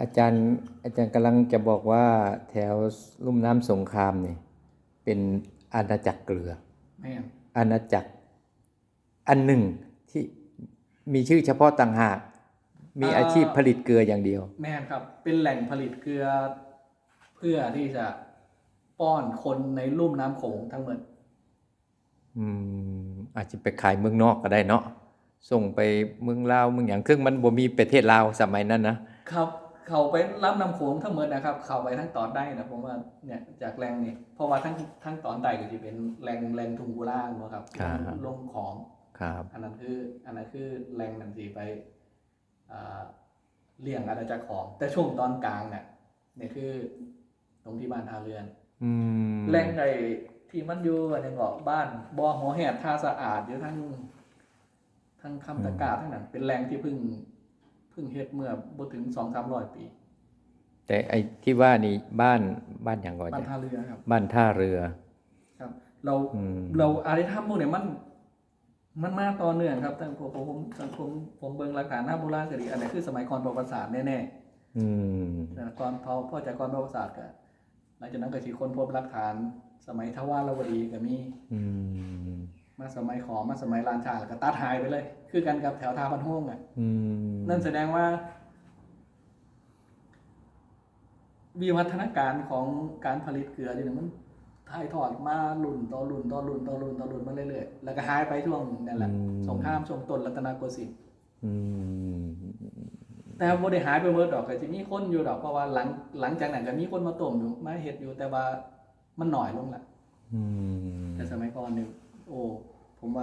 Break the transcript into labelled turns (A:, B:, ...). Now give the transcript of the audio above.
A: อาจารย์อาจารย์กำลังจะบอกว่าแถวลุ่มน้ำสงครามเนี่ยเป็นอาณาจักรเกลือ
B: แม่น
A: อาณาจักร อันหนึ่งที่มีชื่อเฉพาะต่างหาก มีอาชีพผลิตเกลืออย่างเดียว
B: แม่นครับ เป็นแหล่งผลิตเกลือ เพื่อที่จะป้อนคนในลุ่มน้ำโขงทั้งหมด
A: อืมอาจจะไปขายเมืองนอกก็ได้เนาะส่งไปเมืองลาวเมืองอย่างเครื่องมันบ่มีประเทศลาวสมัยนั้นนะครับ
B: เขาไปรับน้ำโขงทั้งหมดนะครับ เขาไปทั้งตอนได้นะผมว่าเนี่ยจากแรงนี่เพราะว่าทั้งทั้งตอนใต้ก็จะเป็นแรงแรงทุงกุล่างเนาะครับ ลงของ
A: ครับ
B: อันนั้นคืออันนั้นคือแรงนันทีไปอ่าเลี่ยงอาณาจักรของ แต่ช่วงตอนกลางเนี่ยเนี่ยคือตรงที่บ้านท่าเรือน
A: อืม
B: แรงไอ้ที่มันอยู่อันนี้ก็บ้านบ่อหัวแหดท่าสะอาดอยู่ทั้งทั้งคำตะกร้าทั้งนั้นเป็นแรงที่เพิ่งเพิ่งเฮ็ดเมื่อบ่ถึงสองสามร้อยปี
A: แต่ไอ้ที่ว่านี่บ้านบ้านอย่างก่อน
B: บ้าน
A: จ้ะ
B: ท่าเรือครับ
A: บ้านท่าเรือ
B: ครับ เรา
A: อืม
B: เราอารยธรรมพวกเนี่ยมัน มันมาต่อเนื่องครับตั้งผมผมผมผมผมเบิ่งหลักฐานหน้าโบราณก็ดีอันนี้คือสมัยก่อนประวัติศาสตร์แน่
A: อืม
B: ๆแต่ก่อนพอพอจากก่อนประวัติศาสตร์ก็หลังจากนั้นก็สิค้นพบหลักฐาน สมัยทวารวดีก็มี
A: อืม
B: มาสมัยขอมมาสมัยลานชาแล้วก็ตัดหายไปเลย คือกันกับแถวทาพันห้องอะ
A: อืม
B: นั่นแสดงว่า วิวัฒนาการของการผลิตเกลือเนี่ยมันถ่ายทอดมารุ่นต่อรุ่นต่อรุ่นต่อรุ่นต่อรุ่นมาเรื่อยๆแล้วก็หายไปช่วงนั่นแหละสงครามช่วงต้นรัตนโกสินทร์
A: อืม
B: แต่บ่ได้หายไปเมื่อดอกก็จะมีคนอยู่ดอกเพราะว่าหลังหลังจากนั้นก็มีคนมาต้มอยู่มาเฮ็ดอยู่แต่ว่ามันหน่อยลงละ
A: อืม
B: แต่สมัยก่อนนี่โอ้